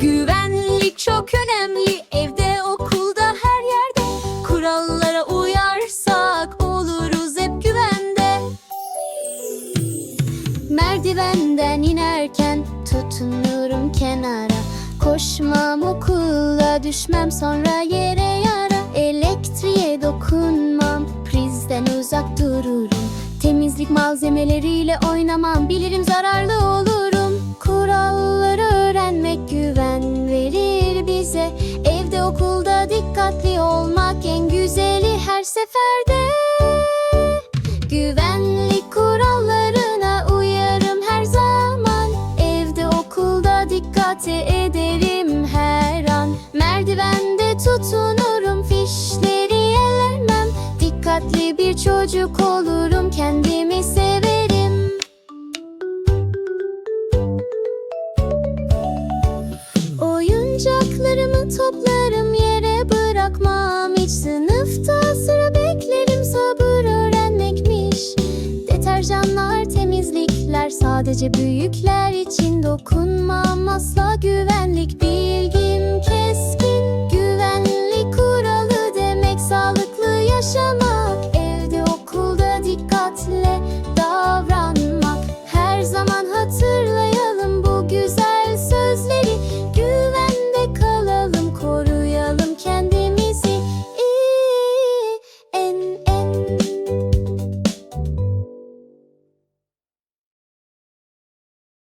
Güvenlik çok önemli evde, okulda, her yerde. Kurallara uyarsak oluruz hep güvende. Merdivenden inerken tutunurum kenara. Koşmam okula düşmem sonra yere yara. Elektriğe dokunmam prizden uzak dururum. Temizlik malzemeleriyle oynamam bilirim zarar seferde Güvenlik kurallarına uyarım her zaman Evde okulda dikkat ederim her an Merdivende tutunurum fişleri ellemem Dikkatli bir çocuk olurum kendimi severim Oyuncaklarımı toplarım Deterjanlar temizlikler sadece büyükler için dokunmam. Asla güvenlik keskin